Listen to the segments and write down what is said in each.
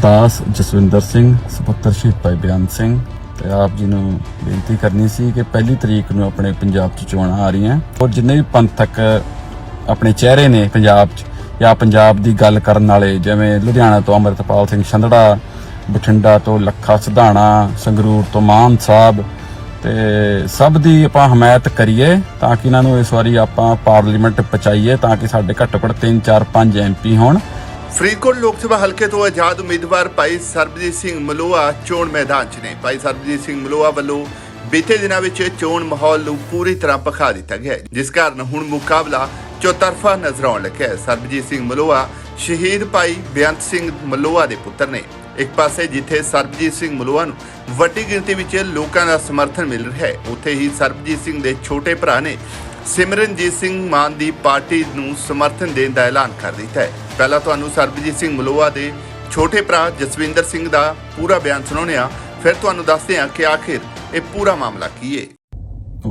ਦਾਸ ਜਸਵਿੰਦਰ ਸਿੰਘ ਸੁਪੁੱਤਰ ਸ਼ਹੀਦ ਭਾਈ ਬਿਆਨ ਸਿੰਘ ਤੇ ਆਪ ਜੀ ਨੂੰ ਬੇਨਤੀ ਕਰਨੀ ਸੀ ਕਿ ਪਹਿਲੀ ਤਰੀਕ ਨੂੰ ਆਪਣੇ ਪੰਜਾਬ 'ਚ ਚੋਣਾਂ ਆ ਰਹੀਆਂ ਔਰ ਜਿੰਨੇ ਵੀ ਪੰਥਕ ਆਪਣੇ ਚਿਹਰੇ ਨੇ ਪੰਜਾਬ 'ਚ ਜਾਂ ਪੰਜਾਬ ਦੀ ਗੱਲ ਕਰਨ ਵਾਲੇ ਜਿਵੇਂ ਲੁਧਿਆਣਾ ਤੋਂ ਅਮਰਤਪਾਲ ਸਿੰਘ ਛੰਦੜਾ ਬਠਿੰਡਾ ਤੋਂ ਲੱਖਾ ਸਿਧਾਣਾ ਸੰਗਰੂਰ ਤੋਂ ਮਾਨ ਸਾਹਿਬ ਤੇ ਸਭ ਦੀ ਆਪਾਂ ਹਮਾਇਤ ਕਰੀਏ ਤਾਂ ਕਿ ਇਹਨਾਂ ਨੂੰ ਇਸ ਵਾਰੀ ਆਪਾਂ ਪਾਰਲੀਮੈਂਟ ਪਹੁੰਚਾਈਏ ਤਾਂ ਕਿ ਸਾਡੇ ਘੱਟੋ ਘੱਟ 3 4 5 ਐਮਪੀ ਹੋਣ ਫਰੀਦਕੋਟ ਲੋਕ ਸਭਾ ਹਲਕੇ ਤੋਂ ਆਜ਼ਾਦ ਉਮੀਦਵਾਰ ਭਾਈ ਸਰਬਜੀਤ ਸਿੰਘ ਮਲੋਆ ਚੋਣ ਮੈਦਾਨ 'ਚ ਨੇ। ਭਾਈ ਸਰਬਜੀਤ ਸਿੰਘ ਮਲੋਆ ਵੱਲੋਂ ਬੀਤੇ ਦਿਨਾਂ ਵਿੱਚ ਚੋਣ ਮਾਹੌਲ ਨੂੰ ਪੂਰੀ ਤਰ੍ਹਾਂ ਭਖਾ ਦਿੱਤਾ ਗਿਆ ਜਿਸ ਕਾਰਨ ਹੁਣ ਮੁਕਾਬਲਾ ਚੌਤਰਫਾ ਨਜ਼ਰ ਆਉਣ ਲੱਗਿਆ ਸਰਬਜੀਤ ਸਿੰਘ ਮਲੋਆ, ਸ਼ਹੀਦ ਭਾਈ ਬੇਅੰਤ ਸਿੰਘ ਮਲੋਆ ਦੇ ਪੁੱਤਰ ਨੇ। ਇੱਕ ਪਾਸੇ ਜਿੱਥੇ ਸਰਬਜੀਤ ਸਿੰਘ ਮਲੋਆ ਨੂੰ ਵੱਡੀ ਗਿਣਤੀ ਵਿੱਚ ਲੋਕਾਂ ਦਾ ਸਮਰਥਨ ਮਿਲ ਰਿਹਾ ਹੈ, ਉੱਥੇ ਹੀ ਸਰਬਜੀਤ ਸਿੰਘ ਦੇ ਛੋਟੇ ਭਰਾ ਨੇ ਸਿਮਰਨਜੀਤ ਸਿੰਘ ਮਾਨ ਦੀ ਪਾਰਟੀ ਨੂੰ ਸਮਰਥਨ ਦੇਣ ਦਾ ਐਲਾਨ ਕਰ ਦਿੱਤਾ ਹੈ। ਪਹਿਲਾਂ ਤੁਹਾਨੂੰ ਸਰਬਜੀਤ ਸਿੰਘ ਮਲੋਆ ਦੇ ਛੋਟੇ ਭਰਾ ਜਸਵਿੰਦਰ ਸਿੰਘ ਦਾ ਪੂਰਾ ਬਿਆਨ ਸੁਣਾਉਂਦੇ ਹਾਂ। ਫਿਰ ਤੁਹਾਨੂੰ ਦੱਸਦੇ ਹਾਂ ਕਿ ਆਖਿਰ ਇਹ ਪੂਰਾ ਮਾਮਲਾ ਕੀ ਹੈ।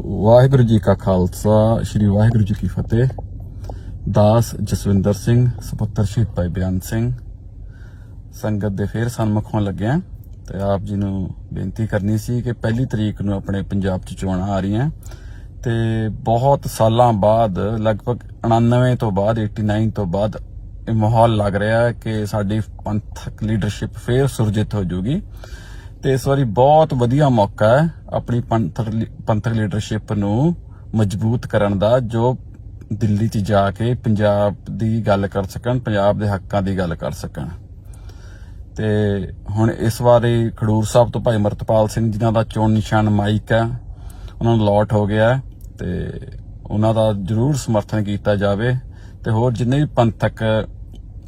ਵਾਹਿਗੁਰੂ ਜੀ ਕਾ ਖਾਲਸਾ, ਸ੍ਰੀ ਵਾਹਿਗੁਰੂ ਜੀ ਕੀ ਫਤਿਹ। ਦਾਸ ਜਸਵਿੰਦਰ ਸਿੰਘ, ਸੁਪੁੱਤਰ ਸ਼ਹੀਦ ਭਾਈ ਬਿਆਨ ਸਿੰਘ। ਸੰਗਤ ਦੇ ਫੇਰ ਸਨਮੁਖ ਹੋਣ ਲੱਗਿਆ ਤੇ ਆਪ ਜੀ ਨੂੰ ਬੇਨਤੀ ਕਰਨੀ ਸੀ ਕਿ ਪਹਿਲੀ ਤਰੀਕ ਨੂੰ ਆਪਣੇ ਪੰਜਾਬ 'ਚ ਚੋਣਾਂ ਆ ਰਹੀਆਂ। ਤੇ ਬਹੁਤ ਸਾਲਾਂ ਬਾਅਦ, ਲਗਭਗ 99 ਤੋਂ ਬਾਅਦ 89 ਤੋਂ ਬਾਅਦ ਇਹ ਮਾਹੌਲ ਲੱਗ ਰਿਹਾ ਹੈ ਕਿ ਸਾਡੀ ਪੰਥਕ ਲੀਡਰਸ਼ਿਪ ਫੇਰ ਸੁਰਜੀਤ ਹੋ ਜਾਊਗੀ। ਤੇ ਇਸ ਵਾਰੀ ਬਹੁਤ ਵਧੀਆ ਮੌਕਾ ਹੈ ਆਪਣੀ ਪੰਥਕ ਪੰਥਕ ਲੀਡਰਸ਼ਿਪ ਨੂੰ ਮਜ਼ਬੂਤ ਕਰਨ ਦਾ, ਜੋ ਦਿੱਲੀ 'ਚ ਜਾ ਕੇ ਪੰਜਾਬ ਦੀ ਗੱਲ ਕਰ ਸਕਣ, ਪੰਜਾਬ ਦੇ ਹੱਕਾਂ ਦੀ ਗੱਲ ਕਰ ਸਕਣ। ਤੇ ਹੁਣ ਇਸ ਵਾਰੀ ਖਡੂਰ ਸਾਹਿਬ ਤੋਂ ਭਾਈ ਮਰਤਪਾਲ ਸਿੰਘ ਜਿਨ੍ਹਾਂ ਦਾ ਚੋਣ ਨਿਸ਼ਾਨ ਮਾਈਕ ਹੈ, ਉਹਨਾਂ ਨੂੰ ਲੋਟ ਹੋ ਗਿਆ ਤੇ ਉਹਨਾਂ ਦਾ ਜ਼ਰੂਰ ਸਮਰਥਨ ਕੀਤਾ ਜਾਵੇ ਤੇ ਹੋਰ ਜਿੰਨੇ ਵੀ ਪੰਥਕ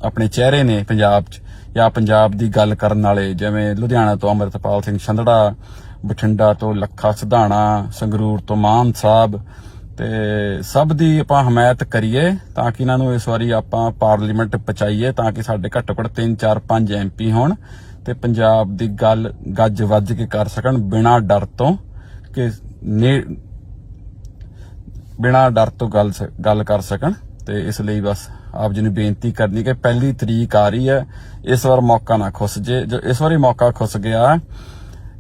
ਆਪਣੇ ਚਿਹਰੇ ਨੇ ਪੰਜਾਬ 'ਚ ਜਾਂ ਪੰਜਾਬ ਦੀ ਗੱਲ ਕਰਨ ਵਾਲੇ, ਜਿਵੇਂ ਲੁਧਿਆਣਾ ਤੋਂ ਅਮਰਤਪਾਲ ਸਿੰਘ ਛੰਦੜਾ, ਬਠਿੰਡਾ ਤੋਂ ਲੱਖਾ ਸਿਧਾਣਾ, ਸੰਗਰੂਰ ਤੋਂ ਮਾਨ ਸਾਹਿਬ ਤੇ ਸਭ ਦੀ ਆਪਾਂ ਹਮਾਇਤ ਕਰੀਏ ਤਾਂ ਕਿ ਇਹਨਾਂ ਨੂੰ ਇਸ ਵਾਰੀ ਆਪਾਂ ਪਾਰਲੀਮੈਂਟ ਪਹੁੰਚਾਈਏ ਤਾਂ ਕਿ ਸਾਡੇ ਘੱਟੋ ਘੱਟ 3 4 5 ਐਮਪੀ ਹੋਣ ਤੇ ਪੰਜਾਬ ਦੀ ਗੱਲ ਗੱਜ ਵੱਜ ਕੇ ਕਰ ਸਕਣ ਬਿਨਾਂ ਡਰ ਤੋਂ ਕਿ ਨੇ ਬਿਨਾਂ ਡਰ ਤੋਂ ਗੱਲ ਸ- ਗੱਲ ਕਰ ਸਕਣ ਤੇ ਇਸ ਲਈ ਬਸ ਆਪ ਜੀ ਨੂੰ ਬੇਨਤੀ ਕਰਨੀ ਕਿ ਪਹਿਲੀ ਤਰੀਕ ਆ ਰਹੀ ਹੈ, ਇਸ ਵਾਰ ਮੌਕਾ ਨਾ ਖੁੱਸ ਜੇ, ਜੋ ਇਸ ਵਾਰੀ ਮੌਕਾ ਖੁੱਸ ਗਿਆ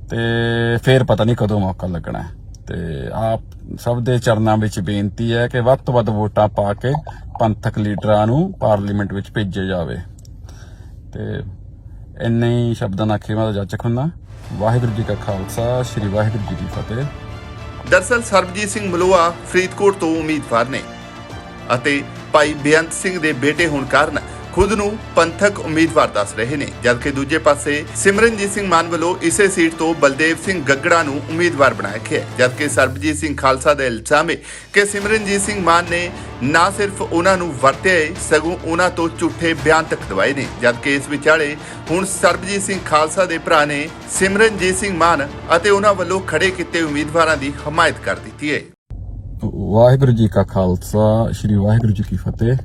ਤੇ ਫੇਰ ਪਤਾ ਨਹੀਂ ਕਦੋਂ ਮੌਕਾ ਲੱਗਣਾ ਹੈ। ਤੇ ਆਪ ਸਭ ਦੇ ਚਰਨਾਂ ਵਿੱਚ ਬੇਨਤੀ ਹੈ ਕਿ ਵੱਧ ਤੋਂ ਵੱਧ ਵੋਟਾਂ ਪਾ ਕੇ ਪੰਥਕ ਲੀਡਰਾਂ ਨੂੰ ਪਾਰਲੀਮੈਂਟ ਵਿੱਚ ਭੇਜਿਆ ਜਾਵੇ। ਤੇ ਇੰਨੇ ਹੀ ਸ਼ਬਦਾਂ ਨਾਲ ਖੇਮਾ ਦਾ ਜਾਚਕ ਹੁੰਦਾ। ਵਾਹਿਗੁਰੂ ਜੀ ਕਾ ਖਾਲਸਾ, ਸ੍ਰੀ ਵਾਹਿਗੁਰੂ ਜੀ ਕੀ ਫਤਿਹ। ਦਰਸਲ ਸਰਬਜੀਤ ਸਿੰਘ ਮਲੋਆ ਫਰੀਦਕੋਟ ਤੋਂ ਉਮੀਦਵਾਰ ਨੇ ਅਤੇ ਭਾਈ ਬੇਅੰਤ ਸਿੰਘ ਦੇ ਬੇਟੇ ਹੋਣ ਕਾਰਨ ਖੁਦ ਨੂੰ ਪੰਥਕ ਉਮੀਦਵਾਰ ਦੱਸ ਰਹੇ ਨੇ, ਜਦਕਿ ਦੂਜੇ ਪਾਸੇ ਸਿਮਰਨਜੀਤ ਸਿੰਘ ਮਾਨ ਵੱਲੋਂ ਇਸੇ ਸੀਟ ਤੋਂ ਬਲਦੇਵ ਸਿੰਘ ਗੱਗੜਾ ਨੂੰ ਉਮੀਦਵਾਰ ਬਣਾਇਆ ਗਿਆ ਜਦਕਿ ਸਰਬਜੀਤ ਸਿੰਘ ਖਾਲਸਾ ਦਾ ਇਲਜ਼ਾਮ ਹੈ ਕਿ ਸਿਮਰਨਜੀਤ ਸਿੰਘ ਮਾਨ ਨੇ ਨਾ ਸਿਰਫ ਉਹਨਾਂ ਨੂੰ ਵਰਤਿਆ ਸਗੋਂ ਉਹਨਾਂ ਤੋਂ ਝੂਠੇ ਬਿਆਨ ਤੱਕ ਦਵਾਏ ਨੇ, ਜਦਕਿ ਇਸ ਵਿਚਾਲੇ ਹੁਣ ਸਰਬਜੀਤ ਸਿੰਘ ਖਾਲਸਾ ਦੇ ਭਰਾ ਨੇ ਸਿਮਰਨਜੀਤ ਸਿੰਘ ਮਾਨ ਅਤੇ ਉਹਨਾਂ ਵੱਲੋਂ ਖੜੇ ਕੀਤੇ ਉਮੀਦਵਾਰਾਂ ਦੀ ਹਮਾਇਤ ਕਰ ਦਿੱਤੀ ਹੈ। ਵਾਹਿਗੁਰੂ ਜੀ ਕਾ ਖਾਲਸਾ, ਸ੍ਰੀ ਵਾਹਿਗੁਰੂ ਜੀ ਕੀ ਫਤਿਹ।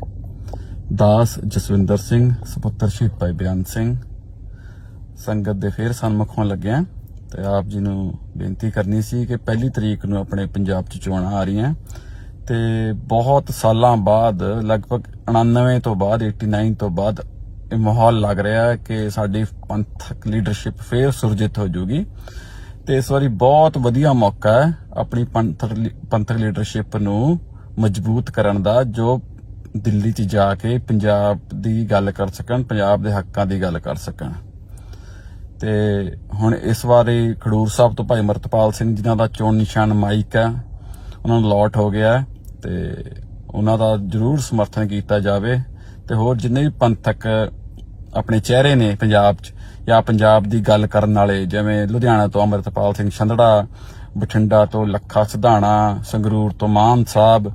ਦਾਸ ਜਸਵਿੰਦਰ ਸਿੰਘ, ਸੁਪੁੱਤਰ ਸ਼ਹੀਦ ਭਾਈ ਬਿਆਨ ਸਿੰਘ। ਸੰਗਤ ਦੇ ਫੇਰ ਸਨਮੁਖ ਹੋਣ ਲੱਗਿਆ ਤੇ ਆਪ ਜੀ ਨੂੰ ਬੇਨਤੀ ਕਰਨੀ ਸੀ ਕਿ ਪਹਿਲੀ ਤਰੀਕ ਨੂੰ ਆਪਣੇ ਪੰਜਾਬ 'ਚ ਚੋਣਾਂ ਆ ਰਹੀਆਂ ਤੇ ਬਹੁਤ ਸਾਲਾਂ ਬਾਅਦ, ਲਗਭਗ 99 ਤੋਂ ਬਾਅਦ 89 ਤੋਂ ਬਾਅਦ ਇਹ ਮਾਹੌਲ ਲੱਗ ਰਿਹਾ ਹੈ ਕਿ ਸਾਡੀ ਪੰਥਕ ਲੀਡਰਸ਼ਿਪ ਫੇਰ ਸੁਰਜਿਤ ਹੋ ਜਾਊਗੀ ਤੇ ਇਸ ਵਾਰੀ ਬਹੁਤ ਵਧੀਆ ਮੌਕਾ ਹੈ ਆਪਣੀ ਪੰਥਕ ਪੰਥਕ ਲੀਡਰਸ਼ਿਪ ਨੂੰ ਮਜ਼ਬੂਤ ਕਰਨ ਦਾ, ਜੋ ਦਿੱਲੀ 'ਚ ਜਾ ਕੇ ਪੰਜਾਬ ਦੀ ਗੱਲ ਕਰ ਸਕਣ, ਪੰਜਾਬ ਦੇ ਹੱਕਾਂ ਦੀ ਗੱਲ ਕਰ ਸਕਣ। ਤੇ ਹੁਣ ਇਸ ਵਾਰੀ ਖਡੂਰ ਸਾਹਿਬ ਤੋਂ ਭਾਈ ਮਰਤਪਾਲ ਸਿੰਘ ਜਿਨ੍ਹਾਂ ਦਾ ਚੋਣ ਨਿਸ਼ਾਨ ਮਾਈਕ ਹੈ, ਉਹਨਾਂ ਨੂੰ ਲੋਟ ਹੋ ਗਿਆ ਤੇ ਉਹਨਾਂ ਦਾ ਜ਼ਰੂਰ ਸਮਰਥਨ ਕੀਤਾ ਜਾਵੇ ਤੇ ਹੋਰ ਜਿੰਨੇ ਵੀ ਪੰਥਕ ਆਪਣੇ ਚਿਹਰੇ ਨੇ ਪੰਜਾਬ 'ਚ ਜਾਂ ਪੰਜਾਬ ਦੀ ਗੱਲ ਕਰਨ ਵਾਲੇ, ਜਿਵੇਂ ਲੁਧਿਆਣਾ ਤੋਂ ਅਮਰਤਪਾਲ ਸਿੰਘ ਛੰਦੜਾ, ਬਠਿੰਡਾ ਤੋਂ ਲੱਖਾ ਸਿਧਾਣਾ, ਸੰਗਰੂਰ ਤੋਂ ਮਾਨ ਸਾਹਿਬ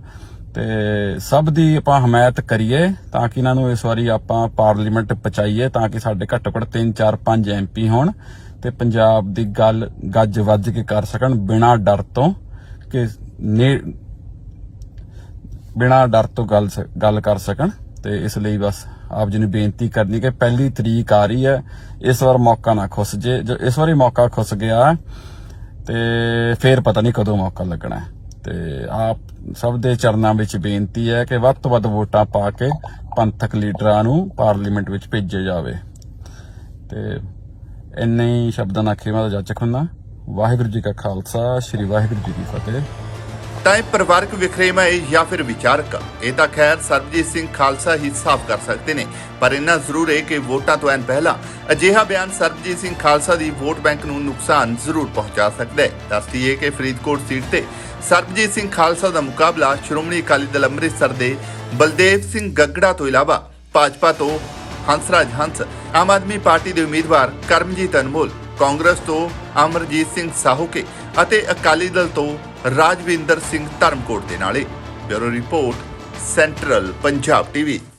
ਤੇ ਸਭ ਦੀ ਆਪਾਂ ਹਮਾਇਤ ਕਰੀਏ ਤਾਂ ਕਿ ਇਹਨਾਂ ਨੂੰ ਇਸ ਵਾਰੀ ਆਪਾਂ ਪਾਰਲੀਮੈਂਟ ਪਹੁੰਚਾਈਏ ਤਾਂ ਕਿ ਸਾਡੇ ਘੱਟੋ ਘੱਟ 3 4 5 ਐਮਪੀ ਹੋਣ ਤੇ ਪੰਜਾਬ ਦੀ ਗੱਲ ਗੱਜ ਵੱਜ ਕੇ ਕਰ ਸਕਣ ਬਿਨਾਂ ਡਰ ਤੋਂ ਕਿ ਨੇ ਬਿਨਾਂ ਡਰ ਤੋਂ ਗੱਲ ਗੱਲ ਕਰ ਸਕਣ ਤੇ ਇਸ ਲਈ ਬਸ ਆਪ ਜੀ ਨੂੰ ਬੇਨਤੀ ਕਰਨੀ ਕਿ ਪਹਿਲੀ ਤਰੀਕ ਆ ਰਹੀ ਹੈ, ਇਸ ਵਾਰ ਮੌਕਾ ਨਾ ਖੁੱਸ ਜੇ, ਜੋ ਇਸ ਵਾਰੀ ਮੌਕਾ ਖੁੱਸ ਗਿਆ ਤੇ ਫੇਰ ਪਤਾ ਨਹੀਂ ਕਦੋਂ ਮੌਕਾ ਲੱਗਣਾ ਹੈ। ਤੇ ਆਪ ਸਭ ਦੇ ਚਰਨਾਂ ਵਿੱਚ ਬੇਨਤੀ ਹੈ ਕਿ ਵੱਧ ਤੋਂ ਵੱਧ ਵੋਟਾਂ ਪਾ ਕੇ ਪੰਥਕ ਲੀਡਰਾਂ ਨੂੰ ਪਾਰਲੀਮੈਂਟ ਵਿੱਚ ਭੇਜਿਆ ਜਾਵੇ। ਤੇ ਇੰਨੇ ਹੀ ਸ਼ਬਦਾਂ ਨਾਲ ਅਖੀਰ ਦਾ ਜਾਚਕ ਹੁੰਦਾ। ਵਾਹਿਗੁਰੂ ਜੀ ਕਾ ਖਾਲਸਾ, ਸ੍ਰੀ ਵਾਹਿਗੁਰੂ ਜੀ ਕੀ ਫਤਿਹ। ਤਾਂ ਇਹ ਪਰਿਵਾਰਕ ਵਿਖਰੇਵਾ ਹੈ ਜਾਂ ਫਿਰ ਵਿਚਾਰਕ? ਇਹ ਤਾਂ ਖੈਰ ਸਰਬਜੀਤ ਸਿੰਘ ਖਾਲਸਾ ਹੀ ਸਾਫ਼ ਕਰ ਸਕਦੇ ਨੇ, ਪਰ ਇੰਨਾ ਜ਼ਰੂਰ ਹੈ ਕਿ ਵੋਟਾਂ ਤੋਂ ਐਨ ਪਹਿਲਾਂ ਅਜਿਹਾ ਬਿਆਨ ਸਰਬਜੀਤ ਸਿੰਘ ਖਾਲਸਾ ਦੀ ਵੋਟ ਬੈਂਕ ਨੂੰ ਨੁਕਸਾਨ ਜ਼ਰੂਰ ਪਹੁੰਚਾ ਸਕਦਾ ਹੈ। ਦੱਸਦੀ ਹੈ ਕਿ ਫਰੀਦਕੋਟ ਸੀਟ ਤੇ ਸਰਬਜੀਤ ਸਿੰਘ ਖਾਲਸਾ ਦਾ ਮੁਕਾਬਲਾ ਸ਼੍ਰੋਮਣੀ ਅਕਾਲੀ ਦਲ ਅੰਮ੍ਰਿਤਸਰ ਦੇ ਬਲਦੇਵ ਸਿੰਘ ਗੱਗੜਾ ਤੋਂ ਇਲਾਵਾ ਭਾਜਪਾ ਤੋਂ ਹੰਸਰਾਜ ਹੰਸ, ਆਮ ਆਦਮੀ ਪਾਰਟੀ ਦੇ ਉਮੀਦਵਾਰ ਕਰਮਜੀਤ ਅਨਮੋਲ, ਕਾਂਗਰਸ ਤੋਂ ਅਮਰਜੀਤ ਸਿੰਘ ਸਾਹੂਕੇ ਅਤੇ ਅਕਾਲੀ ਦਲ ਤੋਂ ਰਾਜਵਿੰਦਰ ਸਿੰਘ ਧਰਮਕੋਟ ਦੇ ਨਾਲੇ। Bureau report central Punjab TV.